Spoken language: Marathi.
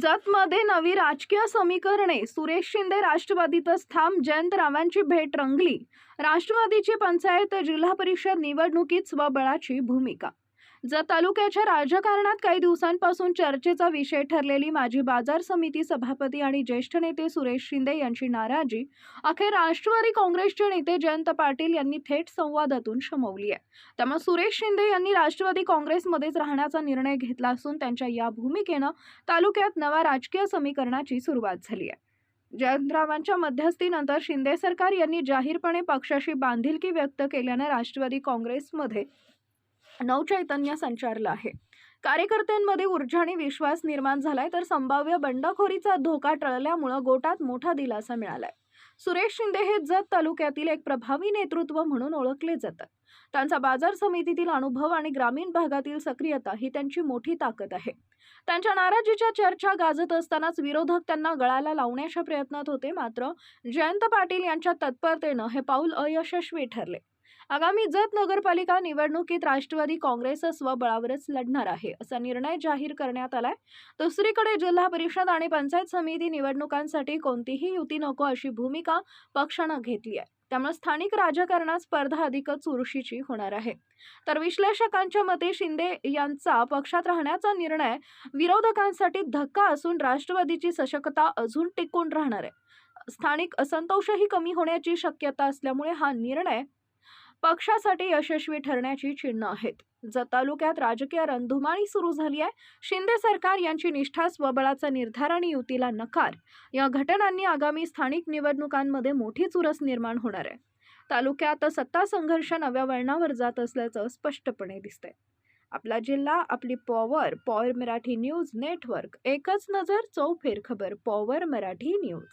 जतमध्ये नवी राजकीय समीकरणे. सुरेश शिंदे राष्ट्रवादीतच थांब जयंतरावांची भेट रंगली. राष्ट्रवादीची पंचायत जिल्हा परिषद निवडणुकीत स्वबळाची भूमिका जत तालुक्याच्या राजकारणात काही दिवसांपासून चर्चेचा विषय ठरलेली माजी बाजार समिती सभापती आणि ज्येष्ठ नेते सुरेश शिंदे यांची नाराजी अखेर राष्ट्रवादी काँग्रेसचे नेते जयंत पाटील यांनी थेट संवादातून शमवली आहे. त्यामुळे सुरेश शिंदे यांनी राष्ट्रवादी काँग्रेसमध्येच राहण्याचा निर्णय घेतला असून त्यांच्या या भूमिकेनं तालुक्यात नव्या राजकीय समीकरणाची सुरुवात झाली आहे. जयंतरावांच्या मध्यस्थीनंतर शिंदे सरकार यांनी जाहीरपणे पक्षाशी बांधिलकी व्यक्त केल्यानं राष्ट्रवादी काँग्रेसमध्ये नवचैतन्य संचारलं आहे. कार्यकर्त्यांमध्ये ऊर्जा आणि विश्वास निर्माण झालाय तर संभाव्य बंडखोरीचा धोका टळल्यामुळं गोटात मोठा दिलासा मिळालाय. सुरेश शिंदे हे जत तालुक्यातील एक प्रभावी नेतृत्व म्हणून ओळखले जातात. त्यांचा बाजार समितीतील अनुभव आणि ग्रामीण भागातील सक्रियता ही त्यांची मोठी ताकद आहे. त्यांच्या नाराजीच्या चर्चा गाजत असतानाच विरोधक त्यांना गळाला लावण्याच्या प्रयत्नात होते मात्र जयंत पाटील यांच्या तत्परतेनं हे पाऊल अयशस्वी ठरले. आगामी जत नगरपालिका निवडणुकीत राष्ट्रवादी काँग्रेस स्वबळावरच लढणार आहे असा निर्णय जाहीर करण्यात आलाय. दुसरीकडे जिल्हा परिषद आणि पंचायत समिती निवडणुकांसाठी कोणतीही युती नको अशी भूमिका पक्षानं घेतली आहे. त्यामुळे स्थानिक राजकारणात स्पर्धा अधिकच चुरशीची होणार आहे. तर विश्लेषकांच्या मते शिंदे यांचा पक्षात राहण्याचा निर्णय विरोधकांसाठी धक्का असून राष्ट्रवादीची सशक्तता अजून टिकून राहणार आहे. स्थानिक असंतोषही कमी होण्याची शक्यता असल्यामुळे हा निर्णय पक्षासाठी यशस्वी ठरण्याची चिन्ह आहेत. जत तालुक्यात राजकीय रणधुमाळी सुरू झाली आहे. शिंदे सरकार यांची निष्ठा स्वबळाचा निर्धार आणि युतीला नकार. या घटनांनी आगामी स्थानिक निवडणुकांमध्ये मोठी चुरस निर्माण होणार आहे. तालुक्यात सत्ता संघर्ष नव्या वळणावर जात असल्याचं स्पष्टपणे दिसतंय. आपला जिल्हा आपली power power Marathi news network. एकच नजर चौफेर खबर पॉवर मराठी न्यूज.